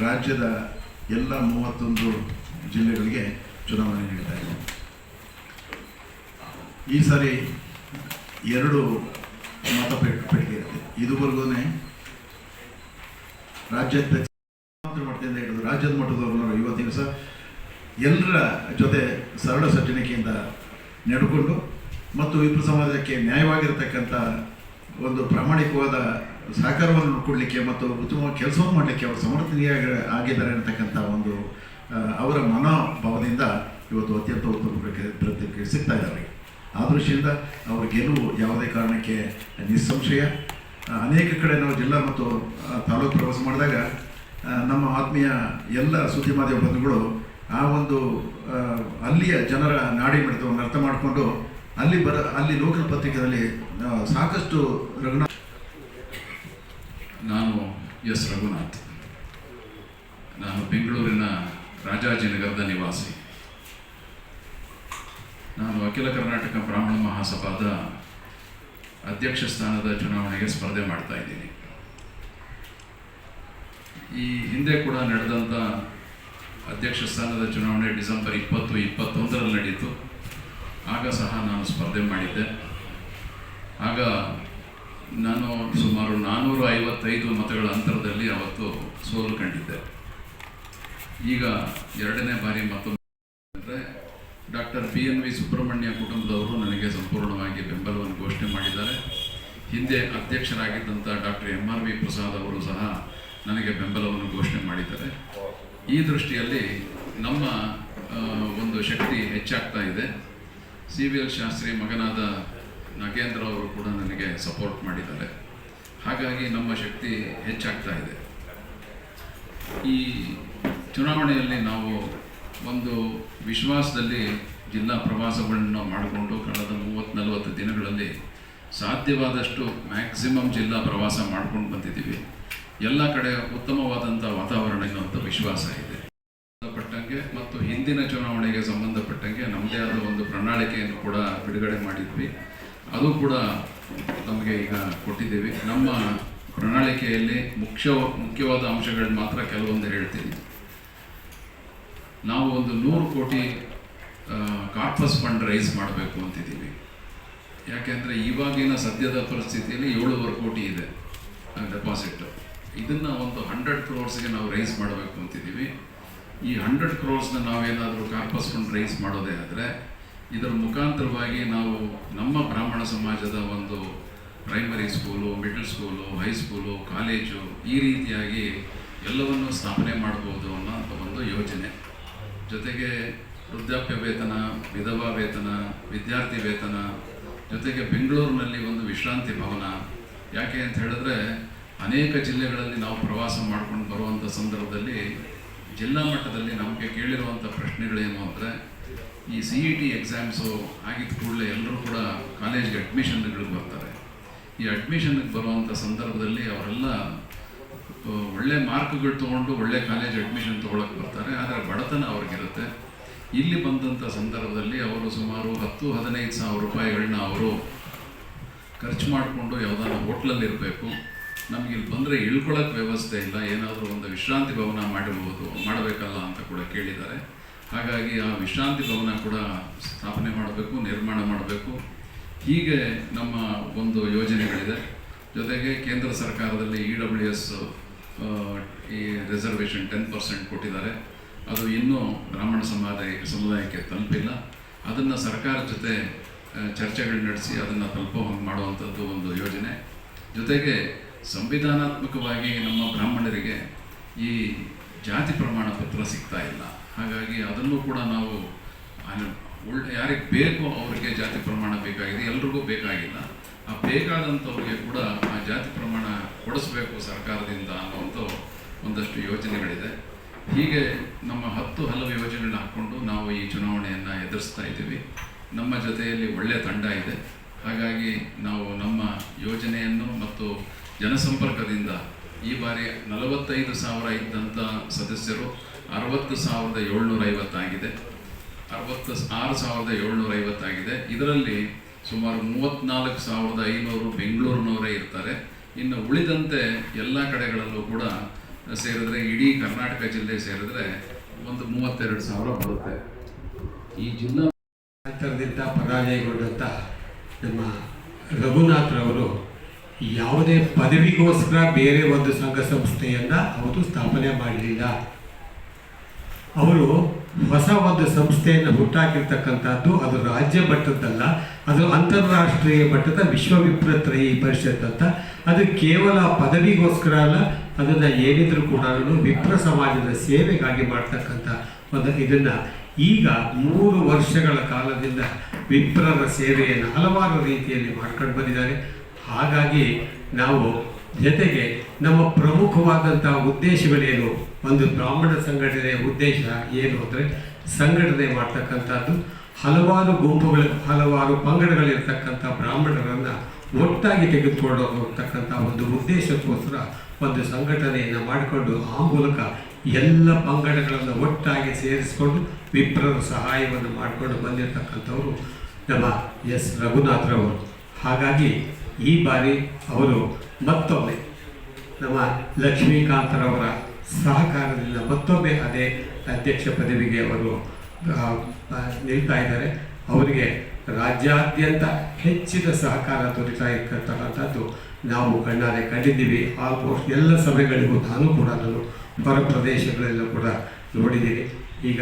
ರಾಜ್ಯದ ಎಲ್ಲ ಮೂವತ್ತೊಂದು ಜಿಲ್ಲೆಗಳಿಗೆ ಚುನಾವಣೆ ನಡೀತಾ ಇದೆ. ಈ ಸಾರಿ ಎರಡು ಮತ ಪೆಟ್- ಪೆಟ್ಟಿಗೆ ಇರುತ್ತೆ ಇದುವರೆಗೂ ರಾಜ್ಯಾಧ್ಯಕ್ಷ ಮಟ್ಟದಿಂದ ಹಿಡಿದು ರಾಜ್ಯದ ಮಟ್ಟದವರೆಗೂ ಇವತ್ತಿನ ದಿವಸ ಎಲ್ಲರ ಜೊತೆ ಸರಳ ಸಜ್ಜನಿಕೆಯಿಂದ ನಡೆಕೊಂಡು ಮತ್ತು ವಿಪ್ರ ಸಮಾಜಕ್ಕೆ ನ್ಯಾಯವಾಗಿರ್ತಕ್ಕಂಥ ಒಂದು ಪ್ರಾಮಾಣಿಕವಾದ ಸಹಕಾರವನ್ನು ಕೊಡಲಿಕ್ಕೆ ಮತ್ತು ಉತ್ತಮ ಕೆಲಸವನ್ನು ಮಾಡಲಿಕ್ಕೆ ಅವರು ಸಮರ್ಥನೀಯಾಗಿ ಆಗಿದ್ದಾರೆ ಅಂತಕ್ಕಂಥ ಒಂದು ಅವರ ಮನೋಭಾವದಿಂದ ಇವತ್ತು ಅತ್ಯಂತ ಉತ್ತಮ ಪ್ರತಿ- ಪ್ರತಿಕ್ರಿಯೆ ಸಿಗ್ತಾ ಇದ್ದಾರೆ ಆ ದೃಷ್ಟಿಯಿಂದ ಅವರ ಗೆಲುವು ಯಾವುದೇ ಕಾರಣಕ್ಕೆ ನಿಸ್ಸಂಶಯ. ಅನೇಕ ಕಡೆ ನಾವು ಜಿಲ್ಲಾ ಮತ್ತು ತಾಲೂಕು ಪ್ರವಾಸ ಮಾಡಿದಾಗ ನಮ್ಮ ಆತ್ಮೀಯ ಎಲ್ಲ ಸುದ್ದಿ ಮಾಧ್ಯಮ ಬಂಧುಗಳು ಆ ಒಂದು ಅಲ್ಲಿಯ ಜನರ ನಾಡಿ ಮಿಡಿತವನ್ನು ಅರ್ಥ ಮಾಡಿಕೊಂಡು ಅಲ್ಲಿ ಬರ, ಅಲ್ಲಿ ಲೋಕಲ್ ಪತ್ರಿಕೆಯಲ್ಲಿ ಸಾಕಷ್ಟು ರಘುನಾಥ್ ನಾನು ಎಸ್ ರಘುನಾಥ್. ನಾನು ಬೆಂಗಳೂರಿನ ರಾಜಾಜಿನಗರದ ನಿವಾಸಿ. ನಾನು ಅಖಿಲ ಕರ್ನಾಟಕ ಬ್ರಾಹ್ಮಣ ಮಹಾಸಭಾದ ಅಧ್ಯಕ್ಷ ಸ್ಥಾನದ ಚುನಾವಣೆಗೆ ಸ್ಪರ್ಧೆ ಮಾಡ್ತಾ ಇದ್ದೀನಿ. ಈ ಹಿಂದೆ ಕೂಡ ನಡೆದಂಥ ಅಧ್ಯಕ್ಷ ಸ್ಥಾನದ ಚುನಾವಣೆ ಡಿಸೆಂಬರ್ ಇಪ್ಪತ್ತು, ಇಪ್ಪತ್ತೊಂದರಲ್ಲಿ ನಡೀತು ಆಗ ಸಹ ನಾನು ಸ್ಪರ್ಧೆ ಮಾಡಿದ್ದೆ. ಆಗ ನಾನು ಸುಮಾರು ನಾನ್ನೂರ ಐವತ್ತೈದು ಮತಗಳ ಅಂತರದಲ್ಲಿ ಅವತ್ತು ಸೋಲು ಕಂಡಿದ್ದೆ. ಈಗ ಎರಡನೇ ಬಾರಿ ಮತ್ತೊಮ್ಮೆ ಅಂದರೆ doctor P N V Subrahmanya ಕುಟುಂಬದವರು ನನಗೆ ಸಂಪೂರ್ಣವಾಗಿ ಬೆಂಬಲವನ್ನು ಘೋಷಣೆ ಮಾಡಿದ್ದಾರೆ. ಹಿಂದೆ ಅಧ್ಯಕ್ಷರಾಗಿದ್ದಂಥ doctor M R V Prasad ಅವರು ಸಹ ನನಗೆ ಬೆಂಬಲವನ್ನು ಘೋಷಣೆ ಮಾಡಿದ್ದಾರೆ. ಈ ದೃಷ್ಟಿಯಲ್ಲಿ ನಮ್ಮ ಒಂದು ಶಕ್ತಿ ಹೆಚ್ಚಾಗ್ತಾ ಇದೆ. ಸಿ ವಿ ಎಲ್ ಶಾಸ್ತ್ರಿ ಮಗನಾದ ನಾಗೇಂದ್ರ ಅವರು ಕೂಡ ನನಗೆ ಸಪೋರ್ಟ್ ಮಾಡಿದ್ದಾರೆ. ಹಾಗಾಗಿ ನಮ್ಮ ಶಕ್ತಿ ಹೆಚ್ಚಾಗ್ತಾ ಇದೆ. ಈ ಚುನಾವಣೆಯಲ್ಲಿ ನಾವು ಒಂದು ವಿಶ್ವಾಸದಲ್ಲಿ ಜಿಲ್ಲಾ ಪ್ರವಾಸಗಳನ್ನು ಮಾಡಿಕೊಂಡು ಕಳೆದ ಮೂವತ್ತು ನಲವತ್ತು ದಿನಗಳಲ್ಲಿ ಸಾಧ್ಯವಾದಷ್ಟು ಮ್ಯಾಕ್ಸಿಮಮ್ ಜಿಲ್ಲಾ ಪ್ರವಾಸ ಮಾಡ್ಕೊಂಡು ಬಂದಿದ್ದೀವಿ. ಎಲ್ಲ ಕಡೆ ಉತ್ತಮವಾದಂಥ ವಾತಾವರಣ ಎನ್ನುವಂಥ ವಿಶ್ವಾಸ ಇದೆ. ಸಂಬಂಧಪಟ್ಟಂಗೆ ಮತ್ತು ಹಿಂದಿನ ಚುನಾವಣೆಗೆ ಸಂಬಂಧಪಟ್ಟಂಗೆ ನಮ್ಮದೇ ಆದ ಒಂದು ಪ್ರಣಾಳಿಕೆಯನ್ನು ಕೂಡ ಬಿಡುಗಡೆ ಮಾಡಿದ್ವಿ. ಅದು ಕೂಡ ನಮಗೆ ಈಗ ಕೊಟ್ಟಿದ್ದೀವಿ. ನಮ್ಮ ಪ್ರಣಾಳಿಕೆಯಲ್ಲಿ ಮುಖ್ಯ, ಮುಖ್ಯವಾದ ಅಂಶಗಳನ್ನ ಮಾತ್ರ ಕೆಲವೊಂದು ಹೇಳ್ತೀನಿ. ನಾವು ಒಂದು ನೂರು ಕೋಟಿ ಕಾರ್ಪಸ್ ಫಂಡ್ ರೈಸ್ ಮಾಡಬೇಕು ಅಂತಿದ್ದೀವಿ. ಯಾಕೆಂದರೆ ಇವಾಗಿನ ಸದ್ಯದ ಪರಿಸ್ಥಿತಿಯಲ್ಲಿ ಏಳುವರೆ ಕೋಟಿ ಇದೆ ಡೆಪಾಸಿಟ್. ಇದನ್ನು ಒಂದು ಹಂಡ್ರೆಡ್ ಕ್ರೋರ್ಸ್ಗೆ ನಾವು ರೈಸ್ ಮಾಡಬೇಕು ಅಂತಿದ್ದೀವಿ. ಈ ಹಂಡ್ರೆಡ್ ಕ್ರೋರ್ಸ್ನ ನಾವೇನಾದರೂ ಕಾರ್ಪಸ್ ಫಂಡ್ ರೈಸ್ ಮಾಡೋದೇ ಆದರೆ, ಇದರ ಮುಖಾಂತರವಾಗಿ ನಾವು ನಮ್ಮ ಬ್ರಾಹ್ಮಣ ಸಮಾಜದ ಒಂದು primary school middle school high school college ಈ ರೀತಿಯಾಗಿ ಎಲ್ಲವನ್ನು ಸ್ಥಾಪನೆ ಮಾಡ್ಬೋದು ಅನ್ನೋ ಒಂದು ಯೋಜನೆ. ಜೊತೆಗೆ ವೃದ್ಧಾಪ್ಯ ವೇತನ, ವಿಧವಾ ವೇತನ, ವಿದ್ಯಾರ್ಥಿ ವೇತನ, ಜೊತೆಗೆ ಬೆಂಗಳೂರಿನಲ್ಲಿ ಒಂದು ವಿಶ್ರಾಂತಿ ಭವನ. ಯಾಕೆ ಅಂತ ಹೇಳಿದ್ರೆ, ಅನೇಕ ಜಿಲ್ಲೆಗಳಲ್ಲಿ ನಾವು ಪ್ರವಾಸ ಮಾಡ್ಕೊಂಡು ಬರುವಂಥ ಸಂದರ್ಭದಲ್ಲಿ ಜಿಲ್ಲಾ ಮಟ್ಟದಲ್ಲಿ ನಮಗೆ ಕೇಳಿರುವಂಥ ಪ್ರಶ್ನೆಗಳೇನು ಅಂದರೆ ಈ ಸಿ ಇ ಟಿ ಎಕ್ಸಾಮ್ಸು ಆಗಿದ್ದ ಕೂಡಲೇ ಎಲ್ಲರೂ ಕೂಡ ಕಾಲೇಜ್ಗೆ ಅಡ್ಮಿಷನ್ಗಳಿಗೆ ಬರ್ತಾರೆ. ಈ ಅಡ್ಮಿಷನ್ಗೆ ಬರುವಂಥ ಸಂದರ್ಭದಲ್ಲಿ ಅವರೆಲ್ಲ ಒಳ್ಳೆ ಮಾರ್ಕ್ಗಳು ತೊಗೊಂಡು ಒಳ್ಳೆ ಕಾಲೇಜ್ ಅಡ್ಮಿಷನ್ ತೊಗೊಳಕ್ಕೆ ಬರ್ತಾರೆ. ಆದರೆ ಬಡತನ ಅವ್ರಿಗಿರುತ್ತೆ. ಇಲ್ಲಿ ಬಂದಂಥ ಸಂದರ್ಭದಲ್ಲಿ ಅವರು ಸುಮಾರು ಹತ್ತು, ಹದಿನೈದು ಸಾವಿರ ರೂಪಾಯಿಗಳನ್ನ ಅವರು ಖರ್ಚು ಮಾಡಿಕೊಂಡು ಯಾವುದಾದ್ರು ಹೋಟ್ಲಲ್ಲಿ ಇರಬೇಕು. ನಮಗೆ ಇಲ್ಲಿ ಬಂದರೆ ಇಳ್ಕೊಳ್ಳೋಕೆ ವ್ಯವಸ್ಥೆ ಇಲ್ಲ. ಏನಾದರೂ ಒಂದು ವಿಶ್ರಾಂತಿ ಭವನ ಮಾಡಬಹುದು ಮಾಡಬೇಕಲ್ಲ ಅಂತ ಕೂಡ ಕೇಳಿದ್ದಾರೆ. ಹಾಗಾಗಿ ಆ ವಿಶ್ರಾಂತಿ ಭವನ ಕೂಡ ಸ್ಥಾಪನೆ ಮಾಡಬೇಕು, ನಿರ್ಮಾಣ ಮಾಡಬೇಕು. ಹೀಗೆ ನಮ್ಮ ಒಂದು ಯೋಜನೆಗಳಿದೆ. ಜೊತೆಗೆ ಕೇಂದ್ರ ಸರ್ಕಾರದಲ್ಲಿ ಇ ಡಬ್ಲ್ಯೂ ಎಸ್ ಈ ರಿಸರ್ವೇಷನ್ ಟೆನ್ ಪರ್ಸೆಂಟ್ ಕೊಟ್ಟಿದ್ದಾರೆ. ಅದು ಇನ್ನೂ ಬ್ರಾಹ್ಮಣ ಸಮುದಾಯ ಸಮುದಾಯಕ್ಕೆ ತಲುಪಿಲ್ಲ. ಅದನ್ನು ಸರ್ಕಾರ ಜೊತೆ ಚರ್ಚೆಗಳು ನಡೆಸಿ ಅದನ್ನು ತಲುಪೋ ಹಂಗೆ ಮಾಡುವಂಥದ್ದು ಒಂದು ಯೋಜನೆ. ಜೊತೆಗೆ ಸಂವಿಧಾನಾತ್ಮಕವಾಗಿ ನಮ್ಮ ಬ್ರಾಹ್ಮಣರಿಗೆ ಈ ಜಾತಿ ಪ್ರಮಾಣ ಪತ್ರ ಸಿಗ್ತಾ ಇಲ್ಲ. ಹಾಗಾಗಿ ಅದನ್ನು ಕೂಡ ನಾವು ಒಳ್ಳೆ, ಯಾರಿಗೆ ಬೇಕೋ ಅವರಿಗೆ ಜಾತಿ ಪ್ರಮಾಣ ಬೇಕಾಗಿದೆ, ಎಲ್ರಿಗೂ ಬೇಕಾಗಿಲ್ಲ. ಆ ಬೇಕಾದಂಥವ್ರಿಗೆ ಕೂಡ ಆ ಜಾತಿ ಪ್ರಮಾಣ ಕೊಡಿಸ್ಬೇಕು ಸರ್ಕಾರದಿಂದ ಅನ್ನುವಂಥ ಒಂದಷ್ಟು ಯೋಜನೆಗಳಿದೆ. ಹೀಗೆ ನಮ್ಮ ಹತ್ತು ಹಲವು ಯೋಜನೆಗಳನ್ನ ಹಾಕ್ಕೊಂಡು ನಾವು ಈ ಚುನಾವಣೆಯನ್ನು ಎದುರಿಸ್ತಾ ಇದ್ದೀವಿ. ನಮ್ಮ ಜೊತೆಯಲ್ಲಿ ಒಳ್ಳೆಯ ತಂಡ ಇದೆ. ಹಾಗಾಗಿ ನಾವು ನಮ್ಮ ಯೋಜನೆಯನ್ನು ಮತ್ತು ಜನಸಂಪರ್ಕದಿಂದ ಈ ಬಾರಿ ನಲವತ್ತೈದು ಸಾವಿರ ಇದ್ದಂಥ ಸದಸ್ಯರು ಅರವತ್ತು ಸಾವಿರದ ಏಳ್ನೂರ ಐವತ್ತಾಗಿದೆ ಅರವತ್ತು ಆರು ಸಾವಿರದ ಏಳ್ನೂರ ಐವತ್ತಾಗಿದೆ ಇದರಲ್ಲಿ ಸುಮಾರು ಮೂವತ್ತ್ನಾಲ್ಕು ಸಾವಿರದ ಐನೂರು ಬೆಂಗಳೂರಿನವರೇ ಇರ್ತಾರೆ. ಇನ್ನು ಉಳಿದಂತೆ ಎಲ್ಲ ಕಡೆಗಳಲ್ಲೂ ಕೂಡ ಸೇರಿದ್ರೆ, ಇಡೀ ಕರ್ನಾಟಕ ಜಿಲ್ಲೆ ಸೇರಿದ್ರೆ ಒಂದು ಮೂವತ್ತೆರಡು ಸಾವಿರ ಬರುತ್ತೆ. ಈ ಜಿಲ್ಲಾ ಪರಾಜಯಗೊಂಡಂತ ನಮ್ಮ ರಘುನಾಥ್ರವರು ಯಾವುದೇ ಪದವಿಗೋಸ್ಕರ ಬೇರೆ ಒಂದು ಸಂಘ ಸಂಸ್ಥೆಯನ್ನು ಅವರು ಸ್ಥಾಪನೆ ಮಾಡಲಿಲ್ಲ. ಅವರು ಹೊಸ ಒಂದು ಸಂಸ್ಥೆಯನ್ನು ಹುಟ್ಟಾಕಿರ್ತಕ್ಕಂಥದ್ದು ಅದು ರಾಜ್ಯ ಮಟ್ಟದ್ದಲ್ಲ, ಅದು ಅಂತಾರಾಷ್ಟ್ರೀಯ ಮಟ್ಟದ ವಿಶ್ವವಿಪ್ರತ್ರಯಿ ಪರಿಷತ್ ಅಂತ. ಅದು ಕೇವಲ ಪದವಿಗೋಸ್ಕರ ಅಲ್ಲ, ಅದನ್ನು ಏನಿದ್ರು ಕೂಡ ವಿಪ್ರ ಸಮಾಜದ ಸೇವೆಗಾಗಿ ಮಾಡ್ತಕ್ಕಂಥ ಒಂದು ಇದನ್ನು. ಈಗ ಮೂರು ವರ್ಷಗಳ ಕಾಲದಿಂದ ವಿಪ್ರರ ಸೇವೆಯನ್ನು ಹಲವಾರು ರೀತಿಯಲ್ಲಿ ಮಾಡ್ಕೊಂಡು ಬಂದಿದ್ದಾರೆ. ಹಾಗಾಗಿ ನಾವು ಜೊತೆಗೆ ನಮ್ಮ ಪ್ರಮುಖವಾದಂಥ ಉದ್ದೇಶಗಳೇನು? ಒಂದು ಬ್ರಾಹ್ಮಣ ಸಂಘಟನೆಯ ಉದ್ದೇಶ ಏನು ಅಂದರೆ ಸಂಘಟನೆ ಮಾಡ್ತಕ್ಕಂಥದ್ದು, ಹಲವಾರು ಗುಂಪುಗಳು, ಹಲವಾರು ಪಂಗಡಗಳಿರ್ತಕ್ಕಂಥ ಬ್ರಾಹ್ಮಣರನ್ನು ಒಟ್ಟಾಗಿ ತೆಗೆದುಕೊಂಡು ಹೋಗ್ತಕ್ಕಂಥ ಒಂದು ಉದ್ದೇಶಕ್ಕೋಸ್ಕರ ಒಂದು ಸಂಘಟನೆಯನ್ನು ಮಾಡಿಕೊಂಡು ಆ ಮೂಲಕ ಎಲ್ಲ ಪಂಗಡಗಳನ್ನು ಒಟ್ಟಾಗಿ ಸೇರಿಸಿಕೊಂಡು ವಿಪ್ರರ ಸಹಾಯವನ್ನು ಮಾಡಿಕೊಂಡು ಬಂದಿರತಕ್ಕಂಥವರು ನಮ್ಮ ಎಸ್. ರಘುನಾಥ್ರವರು. ಹಾಗಾಗಿ ಈ ಬಾರಿ ಅವರು ಮತ್ತೊಮ್ಮೆ ನಮ್ಮ ಲಕ್ಷ್ಮೀಕಾಂತರವರ ಸಹಕಾರದಿಂದ ಮತ್ತೊಮ್ಮೆ ಅದೇ ಅಧ್ಯಕ್ಷ ಪದವಿಗೆ ಅವರು ನಿಲ್ತಾ ಇದ್ದಾರೆ. ಅವರಿಗೆ ರಾಜ್ಯಾದ್ಯಂತ ಹೆಚ್ಚಿನ ಸಹಕಾರ ದೊರೀತಾ ಇರ್ತಕ್ಕಂಥದ್ದು ನಾವು ಕಣ್ಣಾರೆ ಕಂಡಿದ್ದೀವಿ. ಆಲ್ಮೋಸ್ಟ್ ಎಲ್ಲ ಸಭೆಗಳಿಗೂ ನಾನು ಕೂಡ ನಾನು ಹೊರ ಪ್ರದೇಶಗಳೆಲ್ಲ ಕೂಡ ನೋಡಿದ್ದೀನಿ. ಈಗ